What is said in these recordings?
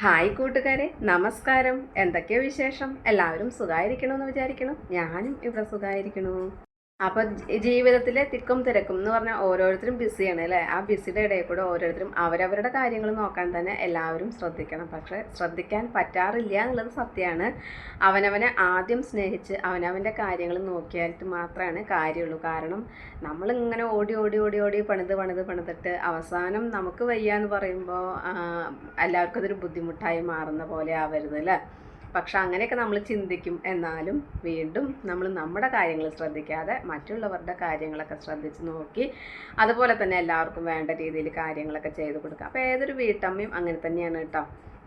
Hi കൂട്ടുകാരെ നമസ്കാരം. എന്തൊക്കെയോ വിശേഷം? എല്ലാവരും സുഖമായിരിക്കണമെന്ന് വിചാരിക്കണം ഞാനും ഇവിടെ സുഖമായിരിക്കണു അപ്പൊ ജീവിതത്തിലെ തിക്കും തിരക്കും എന്ന് പറഞ്ഞാൽ ഓരോരുത്തരും ബിസിയാണ് അല്ലേ? ആ ബിസിയുടെ ഇടയിൽ കൂടെ ഓരോരുത്തരും അവരവരുടെ കാര്യങ്ങൾ നോക്കാൻ തന്നെ എല്ലാവരും ശ്രദ്ധിക്കണം. പക്ഷെ ശ്രദ്ധിക്കാൻ പറ്റാറില്ല എന്നുള്ളത് സത്യമാണ്. അവനവനെ ആദ്യം സ്നേഹിച്ച് അവനവന്റെ കാര്യങ്ങൾ നോക്കിയാലിട്ട് മാത്രമാണ് കാര്യമുള്ളൂ. കാരണം നമ്മൾ ഇങ്ങനെ ഓടി ഓടി ഓടി ഓടി പണിത് പണിത് പണിതിട്ട് അവസാനം നമുക്ക് വയ്യ എന്ന് പറയുമ്പോൾ എല്ലാവർക്കും അതൊരു ബുദ്ധിമുട്ടായി മാറുന്ന പോലെ ആവരുത് അല്ലേ? പക്ഷെ അങ്ങനെയൊക്കെ നമ്മൾ ചിന്തിക്കും. എന്നാലും വീണ്ടും നമ്മൾ നമ്മുടെ കാര്യങ്ങൾ ശ്രദ്ധിക്കാതെ മറ്റുള്ളവരുടെ കാര്യങ്ങളൊക്കെ ശ്രദ്ധിച്ച് നോക്കി അതുപോലെ തന്നെ എല്ലാവർക്കും വേണ്ട രീതിയിൽ കാര്യങ്ങളൊക്കെ ചെയ്ത് കൊടുക്കുക. അപ്പോൾ ഏതൊരു വീട്ടമ്മയും അങ്ങനെ തന്നെയാണ് കേട്ടോ.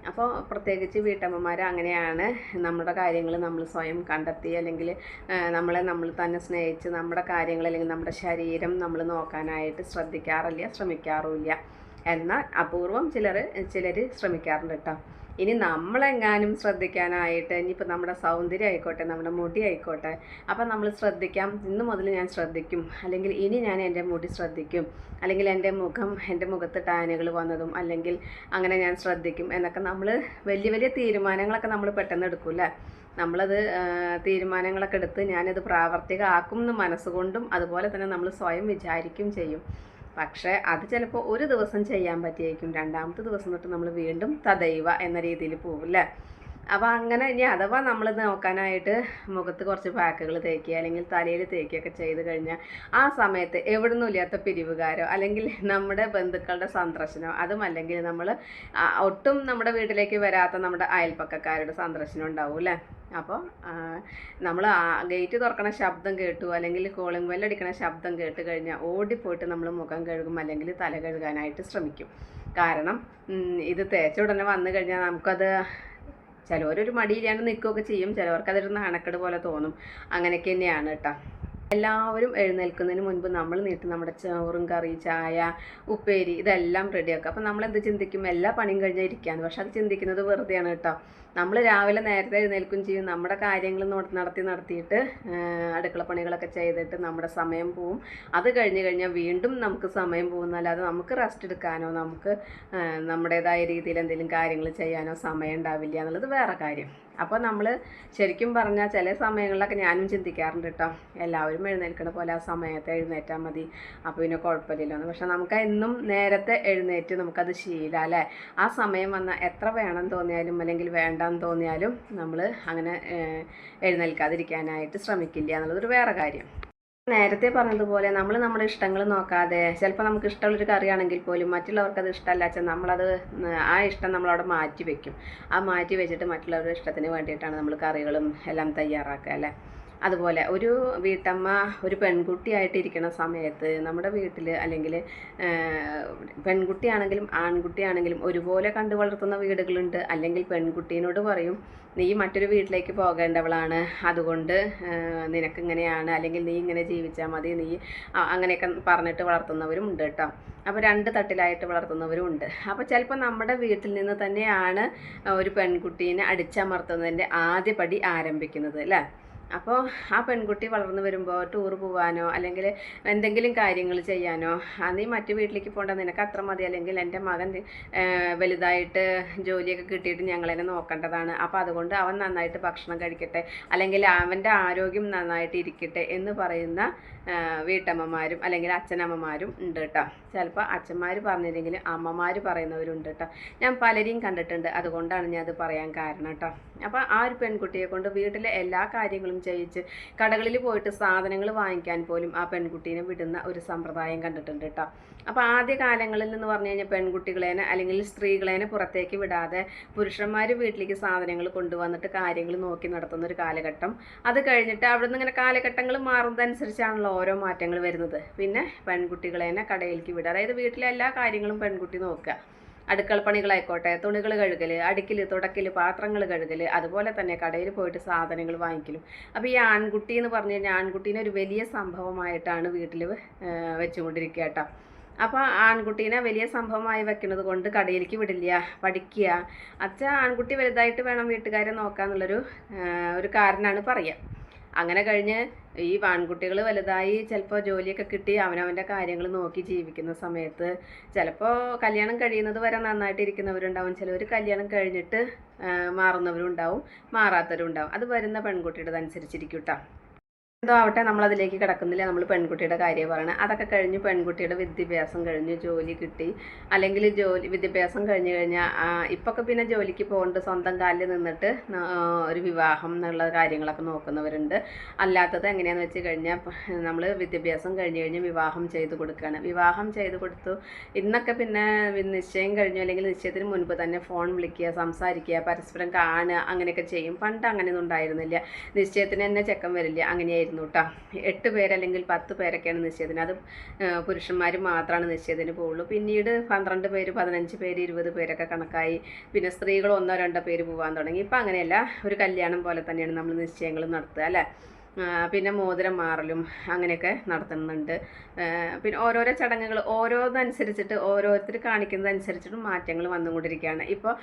അപ്പോൾ പ്രത്യേകിച്ച് വീട്ടമ്മമാർ അങ്ങനെയാണ് നമ്മുടെ കാര്യങ്ങൾ നമ്മൾ സ്വയം കണ്ടെത്തി അല്ലെങ്കിൽ നമ്മളെ നമ്മൾ തന്നെ സ്നേഹിച്ച് നമ്മുടെ കാര്യങ്ങൾ അല്ലെങ്കിൽ നമ്മുടെ ശരീരം നമ്മൾ നോക്കാനായിട്ട് ശ്രദ്ധിക്കാറില്ല ശ്രമിക്കാറുമില്ല. എന്നാൽ അപൂർവം ചിലർ ചിലർ ശ്രമിക്കാറുണ്ട് കേട്ടോ. ഇനി നമ്മളെങ്ങാനും ശ്രദ്ധിക്കാനായിട്ട് ഇനിയിപ്പോൾ നമ്മുടെ സൗന്ദര്യം ആയിക്കോട്ടെ നമ്മുടെ മുടി ആയിക്കോട്ടെ അപ്പം നമ്മൾ ശ്രദ്ധിക്കാം. ഇന്ന് മുതൽ ഞാൻ ശ്രദ്ധിക്കും. അല്ലെങ്കിൽ ഇനി ഞാൻ എന്റെ മുടി ശ്രദ്ധിക്കും. അല്ലെങ്കിൽ എന്റെ മുഖം എന്റെ മുഖത്ത് ടാനുകൾ വന്നതും അല്ലെങ്കിൽ അങ്ങനെ ഞാൻ ശ്രദ്ധിക്കും എന്നൊക്കെ നമ്മൾ വലിയ വലിയ തീരുമാനങ്ങളൊക്കെ നമ്മൾ പെട്ടെന്ന് എടുക്കൂല്ലേ? നമ്മളത് തീരുമാനങ്ങളൊക്കെ എടുത്ത് ഞാനത് പ്രാവർത്തികമാക്കും എന്ന് മനസ്സുകൊണ്ടും അതുപോലെ തന്നെ നമ്മൾ സ്വയം വിചാരിക്കും ചെയ്യും. പക്ഷേ അത് ചിലപ്പോൾ ഒരു ദിവസം ചെയ്യാൻ പറ്റിയേക്കും. രണ്ടാമത്തെ ദിവസം തൊട്ട് നമ്മൾ വീണ്ടും തദൈവ എന്ന രീതിയിൽ പോകും അല്ലേ അപ്പോൾ അങ്ങനെ ഇനി അഥവാ നമ്മൾ നോക്കാനായിട്ട് മുഖത്ത് കുറച്ച് പാക്കുകൾ തേക്കുക അല്ലെങ്കിൽ തലയിൽ തേക്കുകയൊക്കെ ചെയ്ത് കഴിഞ്ഞാൽ ആ സമയത്ത് എവിടുന്നും ഇല്ലാത്ത പിരിവുകാരോ അല്ലെങ്കിൽ നമ്മുടെ ബന്ധുക്കളുടെ സന്ദർശനമോ അതും അല്ലെങ്കിൽ നമ്മൾ ഒട്ടും നമ്മുടെ വീട്ടിലേക്ക് വരാത്ത നമ്മുടെ അയൽപ്പക്കക്കാരുടെ സന്ദർശനം ഉണ്ടാവും അല്ലേ അപ്പോൾ നമ്മൾ ഗേറ്റ് തുറക്കണ ശബ്ദം കേട്ടു അല്ലെങ്കിൽ കോളിംഗ് ബെല്ലടിക്കണ ശബ്ദം കേട്ട് കഴിഞ്ഞാൽ ഓടിപ്പോയിട്ട് നമ്മൾ മുഖം കഴുകും അല്ലെങ്കിൽ തല കഴുകാനായിട്ട് ശ്രമിക്കും. കാരണം ഇത് തേച്ച ഉടനെ വന്നു കഴിഞ്ഞാൽ നമുക്കത് ചിലവരൊരു മടിയില്ലാണ്ട് നിൽക്കുകയൊക്കെ ചെയ്യും ചിലവർക്ക് അതൊരു നാണക്കേട് പോലെ തോന്നും. അങ്ങനെയൊക്കെ തന്നെയാണ് കേട്ടോ എല്ലാവരും എഴുന്നേൽക്കുന്നതിന് മുൻപ് നമ്മൾ നീട്ടി നമ്മുടെ ചോറും കറി ചായ ഉപ്പേരി ഇതെല്ലാം റെഡിയാക്കുക അപ്പം നമ്മൾ എന്ത് ചിന്തിക്കും? എല്ലാ പണിയും കഴിഞ്ഞാൽ ഇരിക്കാന്ന്. പക്ഷെ അത് ചിന്തിക്കുന്നത് വെറുതെയാണ് കേട്ടോ നമ്മൾ രാവിലെ നേരത്തെ എഴുന്നേൽക്കും ചെയ്യും. നമ്മുടെ കാര്യങ്ങൾ നടത്തി നടത്തിയിട്ട് അടുക്കള പണികളൊക്കെ ചെയ്തിട്ട് നമ്മുടെ സമയം പോവും. അത് കഴിഞ്ഞ് കഴിഞ്ഞാൽ വീണ്ടും നമുക്ക് സമയം പോകുന്നല്ലാതെ നമുക്ക് റെസ്റ്റ് എടുക്കാനോ നമുക്ക് നമ്മുടേതായ രീതിയിൽ എന്തെങ്കിലും കാര്യങ്ങൾ ചെയ്യാനോ സമയം ഉണ്ടാവില്ല എന്നുള്ളത് വേറെ കാര്യം. അപ്പോൾ നമ്മൾ ശരിക്കും പറഞ്ഞാൽ ചില സമയങ്ങളിലൊക്കെ ഞാനും ചിന്തിക്കാറുണ്ട് കേട്ടോ എല്ലാവരും എഴുന്നേൽക്കണ പോലെ ആ സമയത്ത് എഴുന്നേറ്റാൽ മതി. അപ്പോൾ പിന്നെ കുഴപ്പമില്ലല്ലോ പക്ഷെ നമുക്ക് എന്നും നേരത്തെ എഴുന്നേറ്റ് നമുക്കത് ശീലം അല്ലേ ആ സമയം വന്നാൽ എത്ര വേണം തോന്നിയാലും അല്ലെങ്കിൽ വേണ്ടെന്ന് തോന്നിയാലും നമ്മൾ അങ്ങനെ എഴുന്നേൽക്കാതിരിക്കാനായിട്ട് ശ്രമിക്കില്ല എന്നുള്ളതൊരു വേറെ കാര്യം. നേരത്തെ പറഞ്ഞതുപോലെ നമ്മൾ നമ്മുടെ ഇഷ്ടങ്ങൾ നോക്കാതെ ചിലപ്പോൾ നമുക്ക് ഇഷ്ടമുള്ളൊരു കറിയാണെങ്കിൽ പോലും മറ്റുള്ളവർക്ക് അത് ഇഷ്ടമല്ല വെച്ചാൽ നമ്മളത് ആ ഇഷ്ടം നമ്മളവിടെ മാറ്റി വെക്കും. ആ മാറ്റി വെച്ചിട്ട് മറ്റുള്ളവരുടെ ഇഷ്ടത്തിന് വേണ്ടിയിട്ടാണ് നമ്മൾ കറികളും എല്ലാം തയ്യാറാക്കുക അല്ലേ? അതുപോലെ ഒരു വീട്ടമ്മ ഒരു പെൺകുട്ടിയായിട്ട് ഇരിക്കുന്ന സമയത്ത് നമ്മുടെ വീട്ടിൽ അല്ലെങ്കിൽ പെൺകുട്ടിയാണെങ്കിലും ആൺകുട്ടിയാണെങ്കിലും ഒരുപോലെ കണ്ടു വളർത്തുന്ന വീടുകളുണ്ട്. അല്ലെങ്കിൽ പെൺകുട്ടീനോട് പറയും നീ മറ്റൊരു വീട്ടിലേക്ക് പോകേണ്ടവളാണ്. അതുകൊണ്ട് നിനക്കിങ്ങനെയാണ്. അല്ലെങ്കിൽ നീ ഇങ്ങനെ ജീവിച്ചാൽ മതി. നീ അങ്ങനെയൊക്കെ പറഞ്ഞിട്ട് വളർത്തുന്നവരും ഉണ്ട് കേട്ടോ. അപ്പോൾ രണ്ട് തട്ടിലായിട്ട് വളർത്തുന്നവരും ഉണ്ട്. അപ്പോൾ ചിലപ്പോൾ നമ്മുടെ വീട്ടിൽ നിന്ന് തന്നെയാണ് ഒരു പെൺകുട്ടീനെ അടിച്ചമർത്തുന്നതിന്റെ ആദ്യ പടി ആരംഭിക്കുന്നത് അല്ലേ? അപ്പോൾ ആ പെൺകുട്ടി വളർന്നു വരുമ്പോൾ ടൂർ പോകാനോ അല്ലെങ്കിൽ എന്തെങ്കിലും കാര്യങ്ങൾ ചെയ്യാനോ നീ മറ്റു വീട്ടിലേക്ക് പോകണ്ട നിനക്ക് അത്ര മതി അല്ലെങ്കിൽ എന്റെ മകൻ വലുതായിട്ട് ജോലിയൊക്കെ കിട്ടിയിട്ട് ഞങ്ങളെന്നെ നോക്കേണ്ടതാണ്. അപ്പോൾ അതുകൊണ്ട് അവൻ നന്നായിട്ട് ഭക്ഷണം കഴിക്കട്ടെ അല്ലെങ്കിൽ അവന്റെ ആരോഗ്യം നന്നായിട്ട് ഇരിക്കട്ടെ എന്ന് പറയുന്ന വീട്ടമ്മമാരും അല്ലെങ്കിൽ അച്ഛനമ്മമാരും ഉണ്ട് കേട്ടോ ചിലപ്പോൾ അച്ഛന്മാർ പറഞ്ഞില്ലെങ്കിലും അമ്മമാർ പറയുന്നവരുണ്ട് കേട്ടോ ഞാൻ പലരെയും കണ്ടിട്ടുണ്ട് അതുകൊണ്ടാണ് ഞാൻ അത് പറയാൻ കാരണം കേട്ടോ അപ്പോൾ ആ ഒരു പെൺകുട്ടിയെ കൊണ്ട് വീട്ടിലെ എല്ലാ കാര്യങ്ങളും ചെയ്യിച്ച് കടകളിൽ പോയിട്ട് സാധനങ്ങൾ വാങ്ങിക്കാൻ പോലും ആ പെൺകുട്ടീനെ വിടുന്ന ഒരു സമ്പ്രദായം കണ്ടിട്ടുണ്ട് കേട്ടോ അപ്പോൾ ആദ്യ കാലങ്ങളിൽ നിന്ന് പറഞ്ഞു കഴിഞ്ഞാൽ പെൺകുട്ടികളേനെ അല്ലെങ്കിൽ സ്ത്രീകളേനെ പുറത്തേക്ക് വിടാതെ പുരുഷന്മാർ വീട്ടിലേക്ക് സാധനങ്ങൾ കൊണ്ടുവന്നിട്ട് കാര്യങ്ങൾ നോക്കി നടത്തുന്ന ഒരു കാലഘട്ടം. അത് കഴിഞ്ഞിട്ട് അവിടുന്ന് ഇങ്ങനെ കാലഘട്ടങ്ങൾ മാറുന്നതനുസരിച്ചാണല്ലോ ഓരോ മാറ്റങ്ങൾ വരുന്നത്. പിന്നെ പെൺകുട്ടികളേനെ കടയിലേക്ക് വിടുക. അതായത് വീട്ടിലെ എല്ലാ കാര്യങ്ങളും പെൺകുട്ടി നോക്കുക. അടുക്കള പണികളായിക്കോട്ടെ തുണികൾ കഴുകൽ അടുക്കൽ തുടക്കൽ പാത്രങ്ങൾ കഴുകൽ അതുപോലെ തന്നെ കടയിൽ പോയിട്ട് സാധനങ്ങൾ വാങ്ങിക്കലും. അപ്പോൾ ഈ ആൺകുട്ടി എന്ന് പറഞ്ഞു കഴിഞ്ഞാൽ ആൺകുട്ടീനെ ഒരു വലിയ സംഭവമായിട്ടാണ് വീട്ടിൽ വെച്ചുകൊണ്ടിരിക്കുക കേട്ടോ. അപ്പോൾ ആൺകുട്ടീനെ വലിയ സംഭവമായി വെക്കുന്നത് കൊണ്ട് കടയിലേക്ക് വിടില്ല പഠിക്കുക. അച്ഛ ആൺകുട്ടി വലുതായിട്ട് വേണം വീട്ടുകാരെ നോക്കാന്നുള്ളൊരു ഒരു കാരണമാണ് പറയുക. അങ്ങനെ കഴിഞ്ഞ് ഈ ആൺകുട്ടികൾ വലുതായി ചിലപ്പോൾ ജോലിയൊക്കെ കിട്ടി അവനവന്റെ കാര്യങ്ങൾ നോക്കി ജീവിക്കുന്ന സമയത്ത് ചിലപ്പോൾ കല്യാണം കഴിയുന്നത് വരെ നന്നായിട്ട് ഇരിക്കുന്നവരുണ്ടാവും ചിലവർ കല്യാണം കഴിഞ്ഞിട്ട് മാറുന്നവരും ഉണ്ടാവും മാറാത്തവരും ഉണ്ടാവും അത് വരുന്ന പെൺകുട്ടിയുടെ അനുസരിച്ചിരിക്കും കേട്ടോ എന്തോ ആവട്ടെ നമ്മളതിലേക്ക് കിടക്കുന്നില്ല? നമ്മൾ പെൺകുട്ടിയുടെ കാര്യം പറയണം. അതൊക്കെ കഴിഞ്ഞ് പെൺകുട്ടിയുടെ വിദ്യാഭ്യാസം കഴിഞ്ഞ് ജോലി കിട്ടി. അല്ലെങ്കിൽ ജോലി വിദ്യാഭ്യാസം കഴിഞ്ഞ് കഴിഞ്ഞാൽ ഇപ്പൊക്കെ പിന്നെ ജോലിക്ക് പോകേണ്ട. സ്വന്തം കാലിൽ നിന്നിട്ട് ഒരു വിവാഹം എന്നുള്ള കാര്യങ്ങളൊക്കെ നോക്കുന്നവരുണ്ട്. അല്ലാത്തത് എങ്ങനെയാണെന്ന് വെച്ച് കഴിഞ്ഞാൽ നമ്മൾ വിദ്യാഭ്യാസം കഴിഞ്ഞ് കഴിഞ്ഞ് വിവാഹം ചെയ്ത് കൊടുക്കുകയാണ് വിവാഹം ചെയ്ത് കൊടുത്തു. ഇന്നൊക്കെ പിന്നെ നിശ്ചയം കഴിഞ്ഞു. അല്ലെങ്കിൽ നിശ്ചയത്തിന് മുൻപ് തന്നെ ഫോൺ വിളിക്കുക സംസാരിക്കുക പരസ്പരം കാണുക അങ്ങനെയൊക്കെ ചെയ്യും. പണ്ട് അങ്ങനെയൊന്നും ഉണ്ടായിരുന്നില്ല. നിശ്ചയത്തിന് തന്നെ ചെക്കം വരില്ല. അങ്ങനെയായിരുന്നു. ആയിരുന്നു കേട്ടോ എട്ട് പേരല്ലെങ്കിൽ പത്ത് പേരൊക്കെയാണ് നിശ്ചയത്തിന് അത് പുരുഷന്മാർ മാത്രമാണ് നിശ്ചയത്തിന് പോവുള്ളൂ. പിന്നീട് പന്ത്രണ്ട് പേര് പതിനഞ്ച് പേര് ഇരുപത് പേരൊക്കെ കണക്കായി പിന്നെ സ്ത്രീകൾ ഒന്നോ രണ്ടോ പേര് പോകാൻ തുടങ്ങി. ഇപ്പം അങ്ങനെയല്ല. ഒരു കല്യാണം പോലെ തന്നെയാണ് നമ്മൾ നിശ്ചയങ്ങൾ നടത്തുക അല്ലേ? പിന്നെ മോതിരം മാറലും അങ്ങനെയൊക്കെ നടത്തുന്നുണ്ട്. പിന്നെ ഓരോരോ ചടങ്ങുകൾ ഓരോന്നനുസരിച്ചിട്ട് ഓരോരുത്തർ കാണിക്കുന്നതനുസരിച്ചിട്ടും മാറ്റങ്ങൾ വന്നുകൊണ്ടിരിക്കുകയാണ്. ഇപ്പോൾ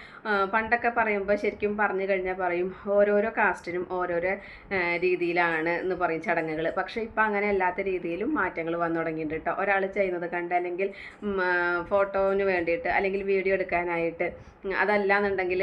പണ്ടൊക്കെ പറയുമ്പോൾ ശരിക്കും പറഞ്ഞു കഴിഞ്ഞാൽ പറയും ഓരോരോ കാസ്റ്റിനും ഓരോരോ രീതിയിലാണ് എന്ന് പറയും ചടങ്ങുകൾ. പക്ഷേ ഇപ്പോൾ അങ്ങനെ അല്ലാത്ത രീതിയിലും മാറ്റങ്ങൾ വന്നു തുടങ്ങിയിട്ടുണ്ട് കേട്ടോ. ഒരാൾ ചെയ്യുന്നത് കണ്ട് അല്ലെങ്കിൽ ഫോട്ടോന് വേണ്ടിയിട്ട് അല്ലെങ്കിൽ വീഡിയോ എടുക്കാനായിട്ട് അതല്ല എന്നുണ്ടെങ്കിൽ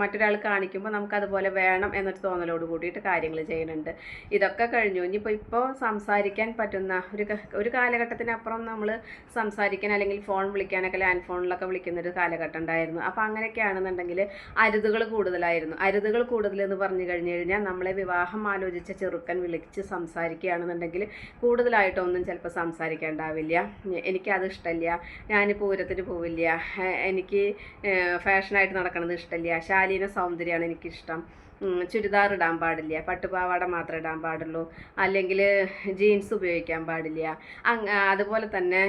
മറ്റൊരാൾ കാണിക്കുമ്പോൾ നമുക്കതുപോലെ വേണം എന്നൊരു തോന്നലോട് കൂടിയിട്ട് കാര്യങ്ങൾ ചെയ്യുന്നുണ്ട്. ഇതൊക്കെ കഴിഞ്ഞു. ഇനിയിപ്പോൾ ഇപ്പോൾ സംസാരിക്കാൻ പറ്റുന്ന ഒരു ഒരു കാലഘട്ടത്തിനപ്പുറം നമ്മൾ സംസാരിക്കാൻ അല്ലെങ്കിൽ ഫോൺ വിളിക്കാനൊക്കെ ലാൻഡ് ഫോണിലൊക്കെ വിളിക്കുന്ന ഒരു കാലഘട്ടം ഉണ്ടായിരുന്നു. അപ്പോൾ അങ്ങനെയൊക്കെയാണെന്നുണ്ടെങ്കിൽ അരുതുകൾ കൂടുതലായിരുന്നു. അരുതുകൾ കൂടുതൽ എന്ന് പറഞ്ഞു കഴിഞ്ഞു കഴിഞ്ഞാൽ നമ്മളെ വിവാഹം ആലോചിച്ച ചെറുക്കൻ വിളിച്ച് സംസാരിക്കുകയാണെന്നുണ്ടെങ്കിൽ കൂടുതലായിട്ടൊന്നും ചിലപ്പോൾ സംസാരിക്കേണ്ടാവില്ല. എനിക്കത് ഇഷ്ടമില്ല ഞാൻ പൂരത്തിന് പോവില്ല. എനിക്ക് ഫാഷനായിട്ട് നടക്കണത് ഇഷ്ടമില്ല ശാലീന സൗന്ദര്യമാണ് എനിക്കിഷ്ടം. ചുരിദാർ ഇടാൻ പാടില്ല പട്ടുപാവാട മാത്രമേ ഇടാൻ പാടുള്ളൂ അല്ലെങ്കിൽ ജീൻസ് ഉപയോഗിക്കാൻ പാടില്ല അതുപോലെ തന്നെ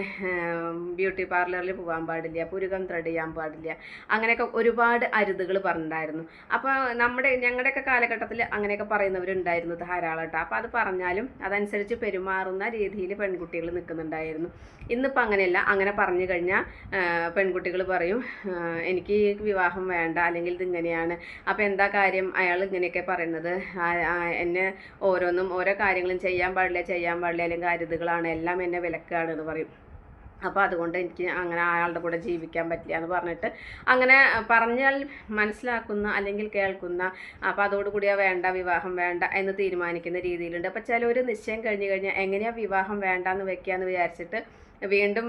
ബ്യൂട്ടി പാർലറിൽ പോകാൻ പാടില്ല പുരുകം ത്രെഡ് ചെയ്യാൻ പാടില്ല അങ്ങനെയൊക്കെ ഒരുപാട് അരുതുകൾ പറഞ്ഞിട്ടുണ്ടായിരുന്നു. അപ്പോൾ നമ്മുടെ ഞങ്ങളുടെയൊക്കെ കാലഘട്ടത്തിൽ അങ്ങനെയൊക്കെ പറയുന്നവരുണ്ടായിരുന്നു ധാരാളം കേട്ടോ അപ്പോൾ അത് പറഞ്ഞാലും അതനുസരിച്ച് പെരുമാറുന്ന രീതിയിൽ പെൺകുട്ടികൾ നിൽക്കുന്നുണ്ടായിരുന്നു. ഇന്നിപ്പോൾ അങ്ങനെയല്ല. അങ്ങനെ പറഞ്ഞു കഴിഞ്ഞാൽ പെൺകുട്ടികൾ പറയും എനിക്ക് വിവാഹം വേണ്ട അല്ലെങ്കിൽ ഇതിങ്ങനെയാണ്. അപ്പോൾ എന്താ കാര്യം? അയാൾ ഇങ്ങനെയൊക്കെ പറയുന്നത്. എന്നെ ഓരോന്നും ഓരോ കാര്യങ്ങളും ചെയ്യാൻ പാടില്ല ചെയ്യാൻ പാടില്ല അല്ലെങ്കിൽ അരുതുകളാണ് എല്ലാം എന്നെ വിലക്കാണ് എന്ന് പറയും. അപ്പോൾ അതുകൊണ്ട് എനിക്ക് അങ്ങനെ അയാളുടെ കൂടെ ജീവിക്കാൻ പറ്റില്ല എന്ന് പറഞ്ഞിട്ട് അങ്ങനെ പറഞ്ഞാൽ മനസ്സിലാക്കുന്ന അല്ലെങ്കിൽ കേൾക്കുന്ന അപ്പോൾ അതോടുകൂടി വേണ്ട വിവാഹം വേണ്ട എന്ന് തീരുമാനിക്കുന്ന രീതിയിലുണ്ട്. അപ്പോൾ ഒരു നിശ്ചയം കഴിഞ്ഞ് കഴിഞ്ഞാൽ എങ്ങനെയാണ് വിവാഹം വേണ്ടെന്ന് വെക്കുക എന്ന് വിചാരിച്ചിട്ട് വീണ്ടും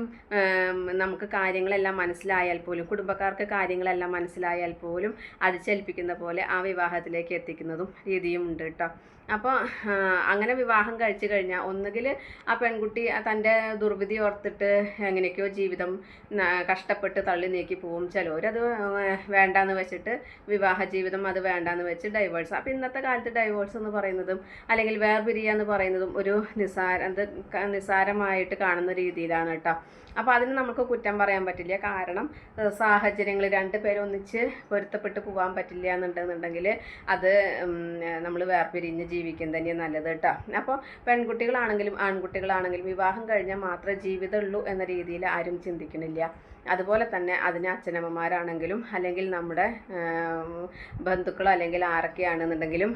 നമുക്ക് കാര്യങ്ങളെല്ലാം മനസ്സിലായാൽ പോലും കുടുംബക്കാർക്ക് കാര്യങ്ങളെല്ലാം മനസ്സിലായാൽ പോലും അടിച്ചേൽപ്പിക്കുന്ന പോലെ ആ വിവാഹത്തിലേക്ക് എത്തിക്കുന്നതും രീതിയും ഉണ്ട് കേട്ടോ അപ്പോൾ അങ്ങനെ വിവാഹം കഴിച്ചു കഴിഞ്ഞാൽ ഒന്നുകിൽ ആ പെൺകുട്ടി തന്റെ ദുർവിധി ഓർത്തിട്ട് എങ്ങനെയൊക്കെയോ ജീവിതം കഷ്ടപ്പെട്ട് തള്ളി നീക്കി പോവും. ചിലവരത് വേണ്ടാന്ന് വെച്ചിട്ട് വിവാഹ ജീവിതം അത് വേണ്ടാന്ന് വെച്ച് ഡൈവേഴ്സ് അപ്പോൾ ഇന്നത്തെ കാലത്ത് ഡൈവേഴ്സ് എന്ന് പറയുന്നതും അല്ലെങ്കിൽ വേർപിരിയ എന്ന് പറയുന്നതും ഒരു നിസാര നിസാരമായിട്ട് കാണുന്ന രീതിയിലാണ് കേട്ടോ അപ്പോൾ അതിന് നമുക്ക് കുറ്റം പറയാൻ പറ്റില്ല. കാരണം സാഹചര്യങ്ങൾ രണ്ട് പേരും ഒന്നിച്ച് പൊരുത്തപ്പെട്ട് പോകാൻ പറ്റില്ല എന്നുണ്ടെന്നുണ്ടെങ്കിൽ അത് നമ്മൾ വേർപിരിഞ്ഞ് ജീവിക്കും. തന്നെ നല്ലത് കേട്ടോ. അപ്പോൾ പെൺകുട്ടികളാണെങ്കിലും ആൺകുട്ടികളാണെങ്കിലും വിവാഹം കഴിഞ്ഞാൽ മാത്രമേ ജീവിതമുള്ളൂ എന്ന രീതിയിൽ ആരും ചിന്തിക്കുന്നില്ല. അതുപോലെ തന്നെ അതിന് അച്ഛനമ്മമാരാണെങ്കിലും അല്ലെങ്കിൽ നമ്മുടെ ബന്ധുക്കളോ അല്ലെങ്കിൽ ആരൊക്കെയാണെന്നുണ്ടെങ്കിലും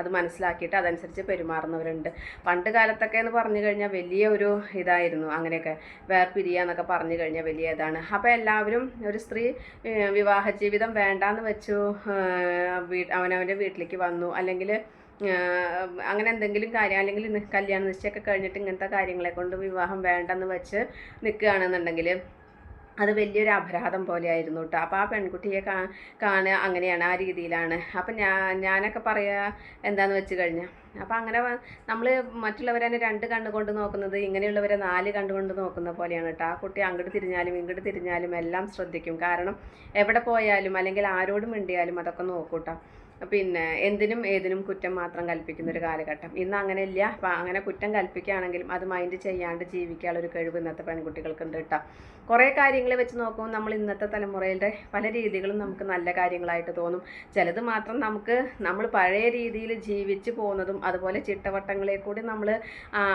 അത് മനസ്സിലാക്കിയിട്ട് അതനുസരിച്ച് പെരുമാറുന്നവരുണ്ട്. പണ്ട് കാലത്തൊക്കെ എന്ന് പറഞ്ഞു കഴിഞ്ഞാൽ വലിയ ഒരു ഇതായിരുന്നു. അങ്ങനെയൊക്കെ വേർപിരിയുക എന്നൊക്കെ പറഞ്ഞു കഴിഞ്ഞാൽ വലിയ ഇതാണ്. അപ്പോൾ എല്ലാവരും ഒരു സ്ത്രീ വിവാഹ ജീവിതം വേണ്ടാന്ന് വെച്ചു അവനവന്റെ വീട്ടിലേക്ക് വന്നു. അല്ലെങ്കിൽ അങ്ങനെ എന്തെങ്കിലും കാര്യം അല്ലെങ്കിൽ കല്യാണ നിശ്ചയമൊക്കെ കഴിഞ്ഞിട്ട് ഇങ്ങനത്തെ കാര്യങ്ങളെ കൊണ്ട് വിവാഹം വേണ്ടെന്ന് വെച്ച് നിൽക്കുകയാണെന്നുണ്ടെങ്കിൽ അത് വലിയൊരു അപരാധം പോലെയായിരുന്നു കേട്ടോ അപ്പോൾ ആ പെൺകുട്ടിയെ കാ കാണുക അങ്ങനെയാണ് ആ രീതിയിലാണ്. അപ്പം ഞാൻ ഞാനൊക്കെ പറയുക എന്താന്ന് വെച്ച് കഴിഞ്ഞാൽ അപ്പം അങ്ങനെ നമ്മൾ മറ്റുള്ളവരെ രണ്ട് കണ്ണുകൊണ്ട് നോക്കുന്നത് ഇങ്ങനെയുള്ളവരെ നാല് കണ്ണുകൊണ്ട് നോക്കുന്ന പോലെയാണ് കേട്ടോ ആ കുട്ടി അങ്ങോട്ട് തിരിഞ്ഞാലും ഇങ്ങോട്ട് തിരിഞ്ഞാലും എല്ലാം ശ്രദ്ധിക്കും. കാരണം എവിടെ പോയാലും അല്ലെങ്കിൽ ആരോട് മിണ്ടിയാലും അതൊക്കെ നോക്കൂട്ടോ പിന്നെ എന്തിനും ഏതിനും കുറ്റം മാത്രം കൽപ്പിക്കുന്ന ഒരു കാലഘട്ടം. ഇന്ന് അങ്ങനെയില്ല. അപ്പം അങ്ങനെ കുറ്റം കൽപ്പിക്കുകയാണെങ്കിലും അത് മൈൻഡ് ചെയ്യാണ്ട് ജീവിക്കാനുള്ള ഒരു കഴിവ് ഇന്നത്തെ പെൺകുട്ടികൾക്കുണ്ട് കേട്ടോ. കുറേ കാര്യങ്ങൾ വെച്ച് നോക്കുമ്പോൾ നമ്മൾ ഇന്നത്തെ തലമുറയുടെ പല രീതികളും നമുക്ക് നല്ല കാര്യങ്ങളായിട്ട് തോന്നും. ചിലത് മാത്രം നമുക്ക് നമ്മൾ പഴയ രീതിയിൽ ജീവിച്ച് പോകുന്നതും അതുപോലെ ചിട്ടവട്ടങ്ങളെ കൂടി നമ്മൾ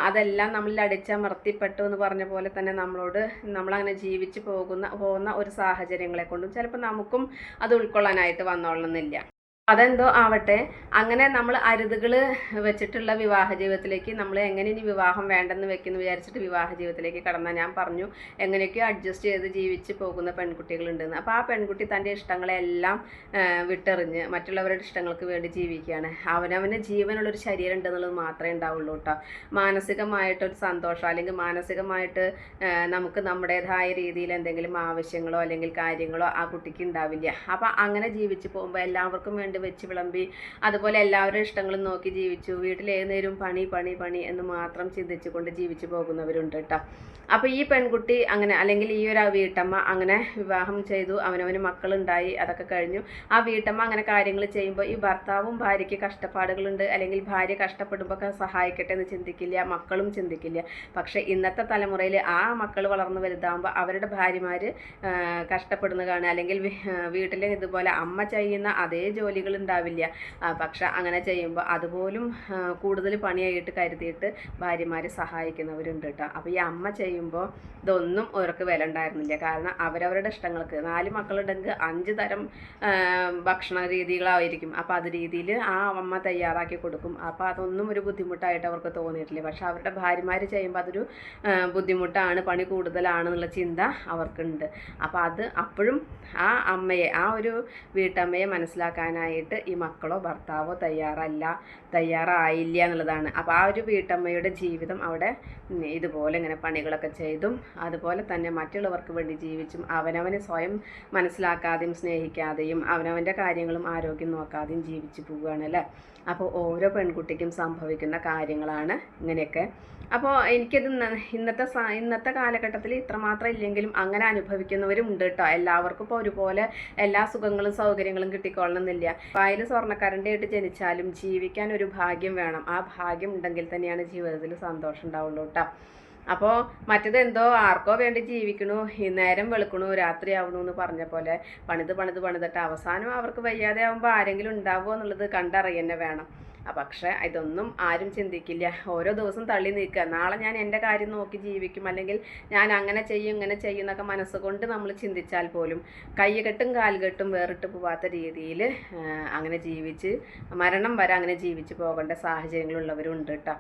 അതെല്ലാം നമ്മളിൽ അടിച്ചമർത്തിപ്പെട്ടു എന്ന് പറഞ്ഞ പോലെ തന്നെ നമ്മളോട് നമ്മളങ്ങനെ ജീവിച്ച് പോകുന്ന പോകുന്ന ഒരു സാഹചര്യങ്ങളെ കൊണ്ടും ചിലപ്പോൾ നമുക്കും അത് ഉൾക്കൊള്ളാനായിട്ട് വന്നോളണമെന്നില്ല. അതെന്തോ ആവട്ടെ. അങ്ങനെ നമ്മൾ അരുതുകൾ വെച്ചിട്ടുള്ള വിവാഹ ജീവിതത്തിലേക്ക് നമ്മൾ എങ്ങനെ ഇനി വിവാഹം വേണ്ടെന്ന് വെക്കുന്നു വിചാരിച്ചിട്ട് വിവാഹ ജീവിതത്തിലേക്ക് കടന്നാൽ ഞാൻ പറഞ്ഞു. എങ്ങനെയൊക്കെയോ അഡ്ജസ്റ്റ് ചെയ്ത് ജീവിച്ച് പോകുന്ന പെൺകുട്ടികളുണ്ടെന്ന്. അപ്പോൾ ആ പെൺകുട്ടി തന്റെ ഇഷ്ടങ്ങളെല്ലാം വിട്ടെറിഞ്ഞ് മറ്റുള്ളവരുടെ ഇഷ്ടങ്ങൾക്ക് വേണ്ടി ജീവിക്കുകയാണ്. അവനവന് ജീവനുള്ളൊരു ശരീരം ഉണ്ടെന്നുള്ളത് മാത്രമേ ഉണ്ടാവുള്ളൂ കേട്ടോ. മാനസികമായിട്ടൊരു സന്തോഷം അല്ലെങ്കിൽ മാനസികമായിട്ട് നമുക്ക് നമ്മുടേതായ രീതിയിൽ എന്തെങ്കിലും ആവശ്യങ്ങളോ അല്ലെങ്കിൽ കാര്യങ്ങളോ ആ കുട്ടിക്ക് ഉണ്ടാവില്ല. അപ്പോൾ അങ്ങനെ ജീവിച്ച് പോകുമ്പോൾ എല്ലാവർക്കും വേണ്ടി വെച്ച് വിളമ്പി അതുപോലെ എല്ലാവരുടെ ഇഷ്ടങ്ങളും നോക്കി ജീവിച്ചു. വീട്ടിൽ നേരം പണി പണി പണി എന്ന് മാത്രം ചിന്തിച്ചുകൊണ്ട് ജീവിച്ചു പോകുന്നവരുണ്ട് കേട്ടോ അപ്പോൾ ഈ പെൺകുട്ടി അങ്ങനെ അല്ലെങ്കിൽ ഈ ഒരു വീട്ടമ്മ അങ്ങനെ വിവാഹം ചെയ്തു. അവനവന് മക്കളുണ്ടായി അതൊക്കെ കഴിഞ്ഞു. ആ വീട്ടമ്മ അങ്ങനെ കാര്യങ്ങൾ ചെയ്യുമ്പോൾ ഈ ഭർത്താവും ഭാര്യയ്ക്ക് കഷ്ടപ്പാടുകളുണ്ട്. അല്ലെങ്കിൽ ഭാര്യ കഷ്ടപ്പെടുമ്പോൾ സഹായിക്കട്ടെ എന്ന് ചിന്തിക്കില്ല. മക്കളും ചിന്തിക്കില്ല. പക്ഷെ ഇന്നത്തെ തലമുറയിൽ ആ മക്കൾ വളർന്നു വലുതാകുമ്പോൾ അവരുടെ ഭാര്യമാർ കഷ്ടപ്പെടുന്ന കാണുക അല്ലെങ്കിൽ വീട്ടിലെ ഇതുപോലെ അമ്മ ചെയ്യുന്ന അതേ ജോലികൾ ഉണ്ടാവില്ല പക്ഷെ അങ്ങനെ ചെയ്യുമ്പോൾ അതുപോലും കൂടുതൽ പണിയായിട്ട് കരുതിയിട്ട് ഭാര്യമാരെ സഹായിക്കുന്നവരുണ്ട് കേട്ടോ. അപ്പോൾ ഈ അമ്മ ചെയ്യുമ്പോൾ ഇതൊന്നും അവർക്ക് വില ഉണ്ടായിരുന്നില്ല. കാരണം അവരവരുടെ ഇഷ്ടങ്ങൾക്ക് നാല് മക്കളുണ്ടെങ്കിൽ അഞ്ച് തരം ഭക്ഷണ രീതികളായിരിക്കും. അപ്പോൾ അത് രീതിയിൽ ആ അമ്മ തയ്യാറാക്കി കൊടുക്കും. അപ്പോൾ അതൊന്നും ഒരു ബുദ്ധിമുട്ടായിട്ട് അവർക്ക് തോന്നിയിട്ടില്ല. പക്ഷെ അവരുടെ ഭാര്യമാർ ചെയ്യുമ്പോൾ അതൊരു ബുദ്ധിമുട്ടാണ് പണി കൂടുതലാണെന്നുള്ള ചിന്ത അവർക്കുണ്ട്. അപ്പോൾ അത് അപ്പോഴും ആ അമ്മയെ ആ ഒരു വീട്ടമ്മയെ മനസ്സിലാക്കാനായിട്ട് ഈ മക്കളോ ഭർത്താവോ തയ്യാറല്ല തയ്യാറായില്ല എന്നുള്ളതാണ്. അപ്പോൾ ആ ഒരു വീട്ടമ്മയുടെ ജീവിതം അവിടെ ഇതുപോലെ ഇങ്ങനെ പണികളൊക്കെ ചെയ്തും അതുപോലെ തന്നെ മറ്റുള്ളവർക്ക് വേണ്ടി ജീവിച്ചും അവനവനെ സ്വയം മനസ്സിലാക്കാതെയും സ്നേഹിക്കാതെയും അവനവന്റെ കാര്യങ്ങളും ആരോഗ്യം നോക്കാതെയും ജീവിച്ചു പോവുകയാണ് അല്ലേ? അപ്പോൾ ഓരോ പെൺകുട്ടിക്കും സംഭവിക്കുന്ന കാര്യങ്ങളാണ് ഇങ്ങനെയൊക്കെ അപ്പോൾ എനിക്കത് ഇന്നത്തെ ഇന്നത്തെ കാലഘട്ടത്തിൽ ഇത്രമാത്രം ഇല്ലെങ്കിലും അങ്ങനെ അനുഭവിക്കുന്നവരും ഉണ്ട് കേട്ടോ എല്ലാവർക്കും ഇപ്പോൾ ഒരുപോലെ എല്ലാ സുഖങ്ങളും സൗകര്യങ്ങളും കിട്ടിക്കൊള്ളണമെന്നില്ല. വായിൽ സ്വർണക്കാരന്റെ ആയിട്ട് ജനിച്ചാലും ജീവിക്കാൻ ഒരു ഭാഗ്യം വേണം. ആ ഭാഗ്യം ഉണ്ടെങ്കിൽ തന്നെയാണ് ജീവിതത്തിൽ സന്തോഷം ഉണ്ടാവുള്ളൂ കേട്ടോ അപ്പോൾ മറ്റത് എന്തോ ആർക്കോ വേണ്ടി ജീവിക്കണു നേരം വെളുക്കണു രാത്രി ആവണു എന്ന് പറഞ്ഞ പോലെ പണിത് പണിത് പണിതിട്ട് അവസാനം അവർക്ക് വയ്യാതെ ആകുമ്പോൾ ആരെങ്കിലും ഉണ്ടാവുമോ എന്നുള്ളത് കണ്ടറിയന്നെ വേണം. പക്ഷേ ഇതൊന്നും ആരും ചിന്തിക്കില്ല. ഓരോ ദിവസം തള്ളി നീക്കുക നാളെ ഞാൻ എന്റെ കാര്യം നോക്കി ജീവിക്കും. അല്ലെങ്കിൽ ഞാൻ അങ്ങനെ ചെയ്യും ഇങ്ങനെ ചെയ്യും എന്നൊക്കെ മനസ്സുകൊണ്ട് നമ്മൾ ചിന്തിച്ചാൽ പോലും കൈകെട്ടും കാൽകെട്ടും വേറിട്ട് പോവാത്ത രീതിയിൽ അങ്ങനെ ജീവിച്ച് മരണം വരെ അങ്ങനെ ജീവിച്ച് പോകേണ്ട സാഹചര്യങ്ങളുള്ളവരുണ്ട് കേട്ടോ.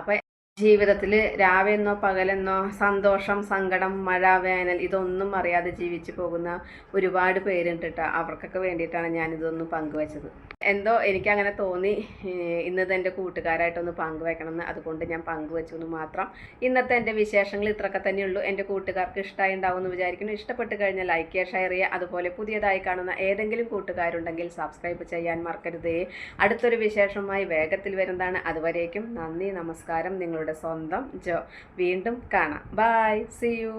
അപ്പോൾ ജീവിതത്തിൽ രാവെന്നോ പകലെന്നോ സന്തോഷം സങ്കടം മഴ വേനൽ ഇതൊന്നും അറിയാതെ ജീവിച്ചു പോകുന്ന ഒരുപാട് പേരുണ്ട് കേട്ടോ അവർക്കൊക്കെ വേണ്ടിയിട്ടാണ് ഞാനിതൊന്നും പങ്കുവച്ചത്. എന്തോ എനിക്കങ്ങനെ തോന്നി ഇന്നത് എന്റെ കൂട്ടുകാരായിട്ടൊന്ന് പങ്കുവെക്കണമെന്ന് അതുകൊണ്ട് ഞാൻ പങ്കുവെച്ചു എന്ന് മാത്രം. ഇന്നത്തെ എന്റെ വിശേഷങ്ങൾ ഇത്രയൊക്കെ തന്നെയുള്ളൂ. എന്റെ കൂട്ടുകാർക്ക് ഇഷ്ടമായി ഉണ്ടാവുമെന്ന് വിചാരിക്കുന്നു. ഇഷ്ടപ്പെട്ട് കഴിഞ്ഞാൽ ലൈക്ക് ചെയ്യുക ഷെയർ ചെയ്യുക. അതുപോലെ പുതിയതായി കാണുന്ന ഏതെങ്കിലും കൂട്ടുകാരുണ്ടെങ്കിൽ സബ്സ്ക്രൈബ് ചെയ്യാൻ മറക്കരുതേ. അടുത്തൊരു വിശേഷമായി വേഗത്തിൽ വരുന്നതാണ്. അതുവരേക്കും നന്ദി നമസ്കാരം. നിങ്ങൾ നിങ്ങളുടെ സ്വന്തം ജോ. വീണ്ടും കാണാം. By C U